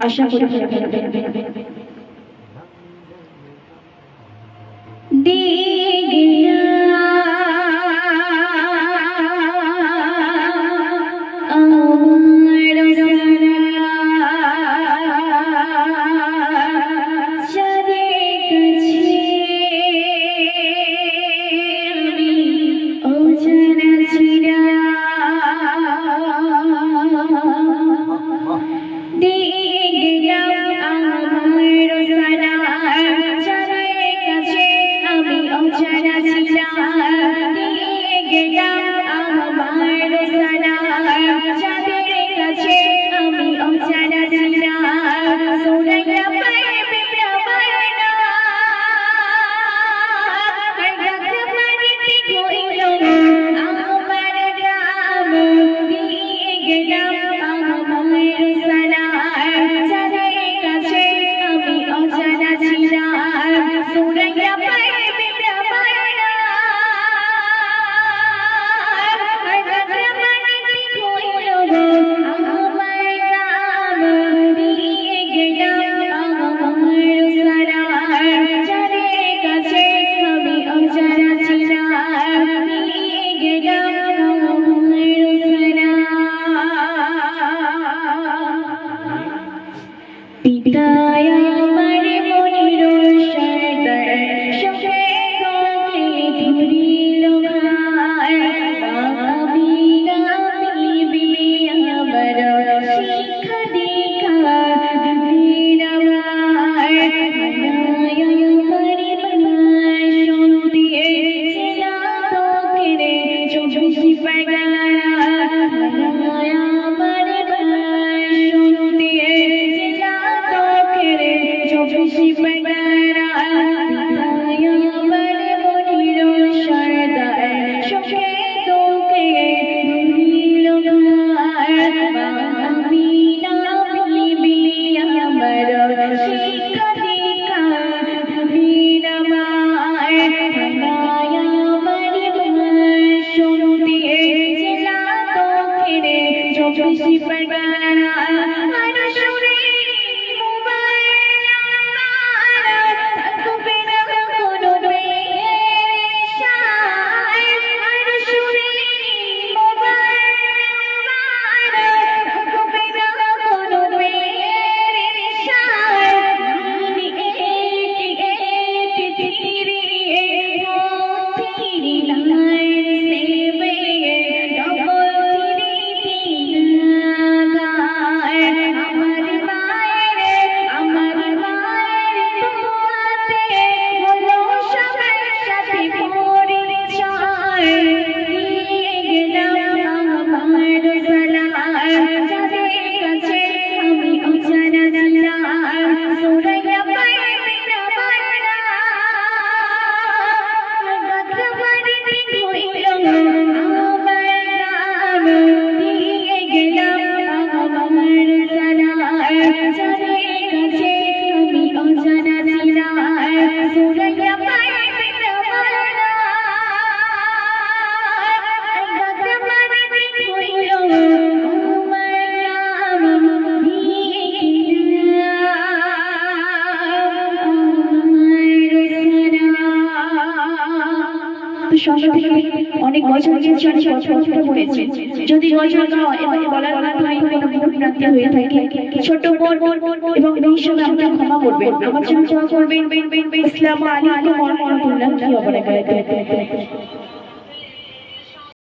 আশা করি দিন চব্বিশ যদি গজল নয় এবং বলার মাধ্যমে কোনো ভুলভ্রান্তি হয়ে থাকে। ছোট বোন এবং বিশ্বকে আমাকে ক্ষমা করবেন। আমার জন্য ক্ষমা করবেন। ইসলাম আলী আলী মরমরুল্লাহ কি অপরাধ